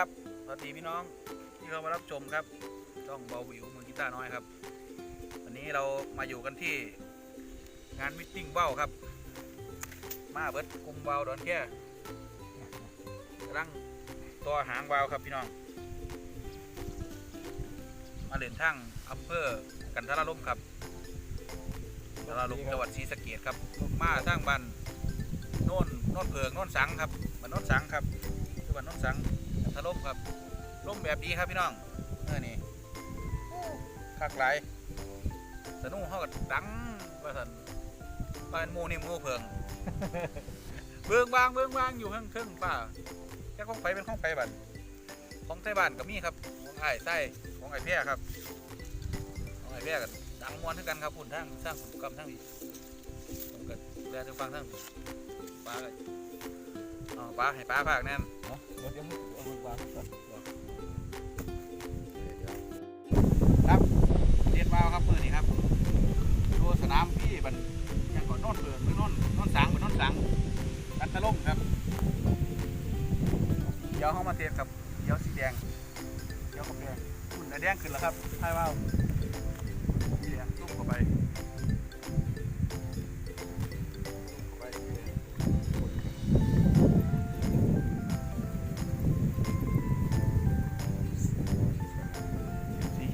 ครับ สวัสดีพี่น้องที่เข้ามารับชมครับช่องเบาวิวมือกีตาร์น้อยครับ วันนี้เรามาอยู่กันที่งานมิทติ้งเบ้าครับ มาเบิดกลุ่มเบาดอนแค่กำลังตัวหางเบาครับพี่น้อง มาเล่นทั้งอำเภอกันทรลมครับกันทรลมจังหวัดศรีสะเกดครับ มาทั้งบ้านโน่นโน่นเพิงโน่นสังครับบ้านโน่นสังครับคือบ้านโน่นสัง กันทรลมครับล่มแบบดีครับพี่น้องเออนี่คักหลายสนุกเขาก็ดังว่าสันบ้านหมูนี่หมูเพิงเบื้องบางเบื้องบางอยู่ข้างเครื่องป่าแค่ของไฟเป็นของไฟบันของไทยบ้านก็มีครับของไอ้ไส้ของไอ้แพร่ครับของไอ้แพร่กันดังมวนทั้งกันครับคุณทั้งสร้างคุณกรรมทั้งนี้ผมก็เรียนจะฟังทั้งปลากันอ๋อปลาให้ปลาภาคแน่นเดี๋ยวเดี๋ยวเอามือวางก่อนครับเรียนวาวครับมือนี้ครับดูสนามพี่บันยังก่อนโน่นเปิดหรือโน่นโน่นสังเป็นโน่นสังกันตะล่มครับเดี๋ยวเขามาเทสครับเดี๋ยวสีแดงเดี๋ยวกับแดงคุณแดงขึ้นแล้วครับให้ว่าวสีแดงตุ้มเข้าไป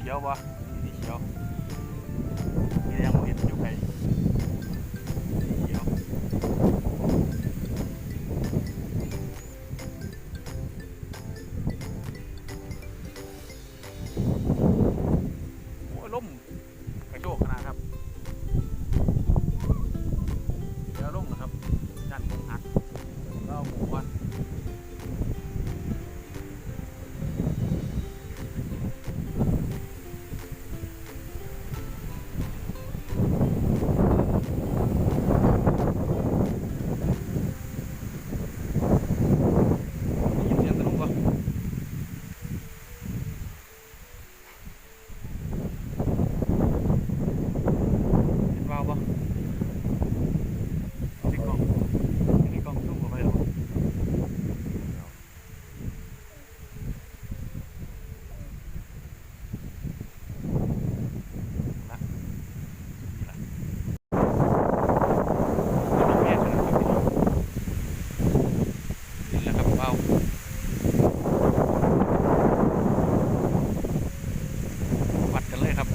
ขียววะสีเขียวสีแดงบ่เห็นอยู่ไกลสีเขียวโอ้ยล่มกระโชกขนาดครับเดี๋ยวล่มนะครับด้านตรงหักแล้วหมูวันได้ยินเสียงตะลุกปะ เห็นวาวปะที่กล่องที่กล่องซุ่มเข้าไปหรอละนี่ละเอาลงแม่ชนะครับพี่น้องเห็นแล้วครับวาววัดกันเลยครับ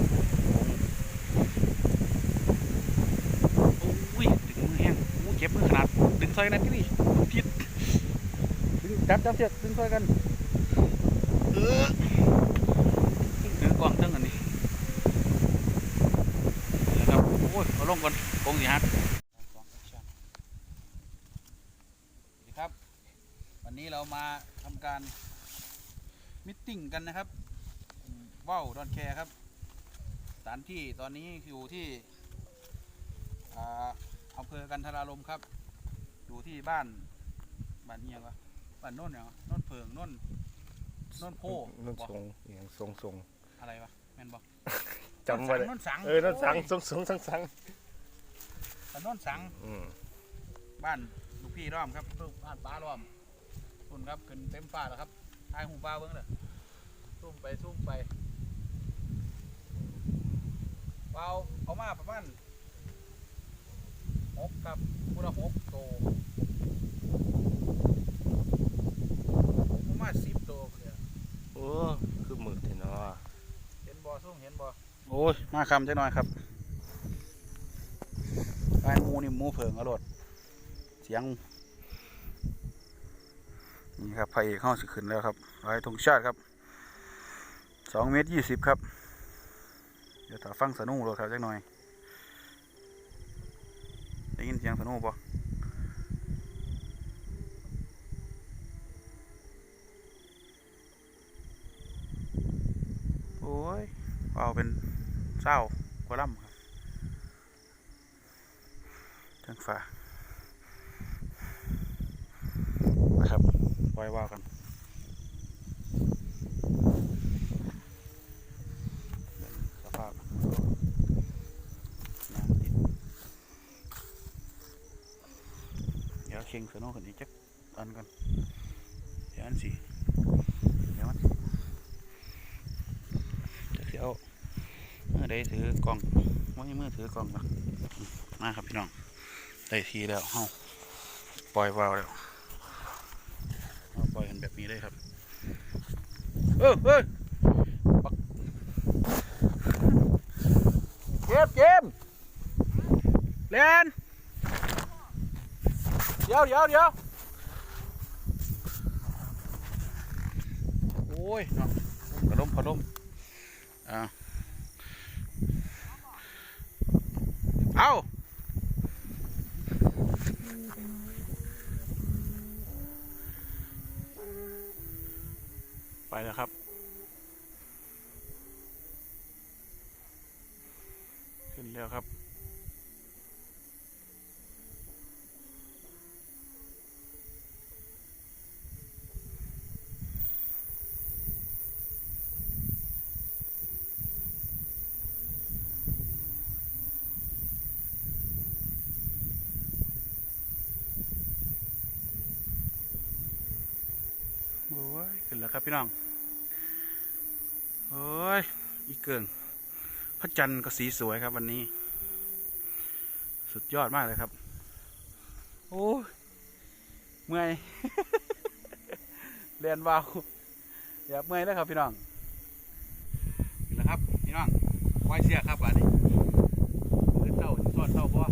อุ้ยดึงมือแห้งโอ้ เจ็บมือขนาดดึงซอยนั้นที่นี่พิษดึงจับจับเชือกดึงซอยกันเออดึงกวางเท่งอันนี้นะครับโอ้ยเอาลงก่อนกงสีฮักสวัสดีครับ วันนี้เรามาทำการมิทติ้งกันนะครับอืมว่าวดอนแคร์ครับสถานที่ตอนนี้อยู่ที่อ่าอำเภอกันทรารมครับ อยู่ที่บ้านบ้านเอียงวะบ้านโน่นเนี่ยโน่นเพิงโน่นโน่นโพนุ่นบ่ทรงอย่างทรงทรงอะไรวะแม่นบอกจำไว้เลยโน่นสังเออนั่นสังโยทรงทรงสังสังบ้านโน่นสังอืมบ้านลูกพี่ร่อมครับลูกบ้านป้าร่อมคุณครับขึ้นเต็มฟ้าแล้วครับทายหูป้าเบิ้งเลยซุ่มไปซุ่มไปเปล่าเอามาประมาณ หกครับพูดละหกโตผมประมาณสิบโตเลยโอ้คือหมึกเถอะเนาะเห็นบอส่งเห็นบอโอ้ยมาคำจะหน่อยครับไอ้หมูนี่หมูเผิงอรดเสียงนี่ครับไฟเอกเข้าสิขึ้นแล้วครับไฟธงชาติครับสองเมตรยี่สิบครับ เดี๋ยวถ้าฟังสนุกเลยครับจักหน่อย ได้ยินเสียงสนุกปะโอ้ยเอาเป็นเศร้ากว่าล่ำครับเทิงฟ้านะครับปล่อยว่ากันสภาพ เข่งสนอกันอีกจักอันกันเดี๋ยวอันสิเดี๋ยวมันจะเสียวเมื่อใดถือกล่องว่าเมื่อถือกล่องนะมาครับพี่น้องได้ทีแล้วเฮาปล่อยวาวแล้วเาปล่อยกันแบบนี้ได้ครับเออเออเก็บเก็บเล่น ดี๋ยวเดี๋ยวเดี๋ยวโอ้ยเนาะพัดลมพัดลมอ่าเอาไปแล้วครับขึ้นแล้วครับ โอ้ยขึ้น แล้วครับพี่น้องโอ้ยอีเกิงพระจันทร์ก็สีสวยครับวันนี้ สุดยอดมากเลยครับ โอ้เมื่อยเรียนวาวอย่าเมื่อยแล้วครับพี่น้องขึ้นแล้วครับพี่น้องไว้เสียครับอันนี้ขึ้นเต้าซ่อนเต้าพ่อ